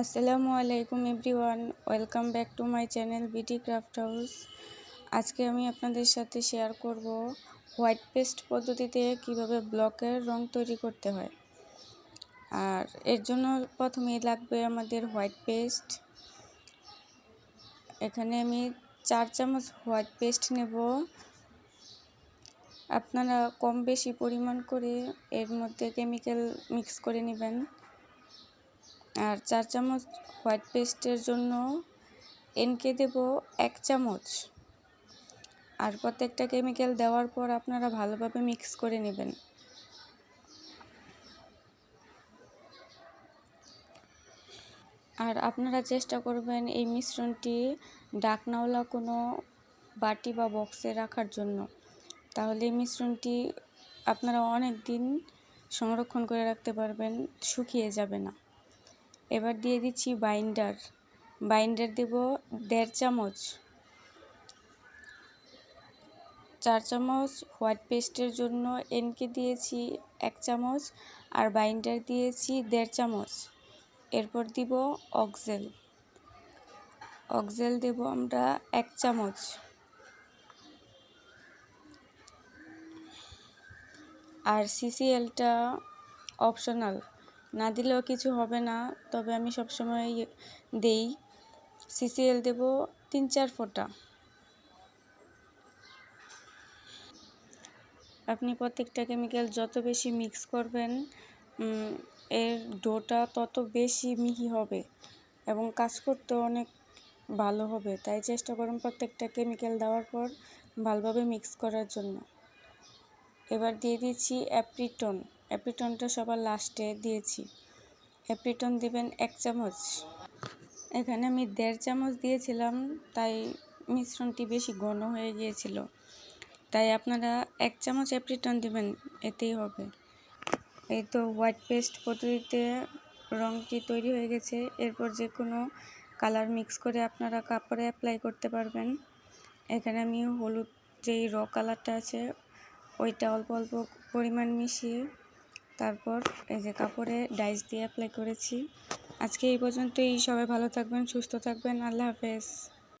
আসসালামু আলাইকুম everyone, welcome back to my channel BT craft house. আজকে আমি আপনাদের সাথে শেয়ার করব হোয়াইট পেস্ট পদ্ধতিতে কীভাবে ব্লকের রং তৈরি করতে হয়। আর এর জন্য প্রথমে লাগবে আমাদের হোয়াইট পেস্ট। এখানে আমি চার চামচ হোয়াইট পেস্ট নেব। আপনারা কম বেশি পরিমাণ করে এর মধ্যে কেমিক্যাল মিক্স করে নেবেন। আর চার চামচ হোয়াইট পেস্টের জন্য এনকে দেব এক চামচ। আর প্রত্যেকটা কেমিক্যাল দেওয়ার পর আপনারা ভালোভাবে মিক্স করে নেবেন। আর আপনারা চেষ্টা করবেন এই মিশ্রণটি ডাকনাওয়ালা কোনো বাটি বা বক্সে রাখার জন্য। তাহলে এই মিশ্রণটি আপনারা অনেক দিন সংরক্ষণ করে রাখতে পারবেন, শুকিয়ে যাবে না। এবার দিয়ে দিচ্ছি বাইন্ডার। বাইন্ডার দেব দেড় চামচ। চার চামচ হোয়াইট পেস্টের জন্য এনকে দিয়েছি এক চামচ আর বাইন্ডার দিয়েছি দেড় চামচ। এরপর দিব অক্সেল। অক্সেল দেব আমরা এক চামচ। আর সিসিএলটা অপশনাল। না দিলেও কিছু হবে না। তবে আমি সবসময় দেই। সিসিএল দেব তিন চার ফোঁটা। আপনি প্রত্যেকটা কেমিক্যাল যত বেশি মিক্স করবেন এর ডোটা তত বেশি মিহি হবে এবং কাজ করতে অনেক ভালো হবে। তাই চেষ্টা করুন প্রত্যেকটা কেমিক্যাল দেওয়ার পর ভালোভাবে মিক্স করার জন্য। এবার দিয়ে দিচ্ছি অ্যাপ্রিটন অ্যাপ্রিটনটা সবার লাস্টে দিয়েছি। অ্যাপ্রিটন দিবেন এক চামচ। এখানে আমি দেড় চামচ দিয়েছিলাম, তাই মিশ্রণটি বেশি ঘন হয়ে গিয়েছিল। তাই আপনারা এক চামচ অ্যাপ্রিটন দিবেন, এতেই হবে। এই তো হোয়াইট পেস্ট পদ্ধতিতে রঙটি তৈরি হয়ে গেছে। এরপর যে কোনো কালার মিক্স করে আপনারা কাপড়ে অ্যাপ্লাই করতে পারবেন। এখানে আমি হলুদ যেই র কালারটা আছে, ওইটা অল্প অল্প পরিমাণ মিশিয়ে তারপর এই যে কাপড়ে ডাইস দিয়ে অ্যাপ্লাই করেছি। আজকে এই পর্যন্তই। সবাই ভালো থাকবেন, সুস্থ থাকবেন। আল্লাহ হাফেজ।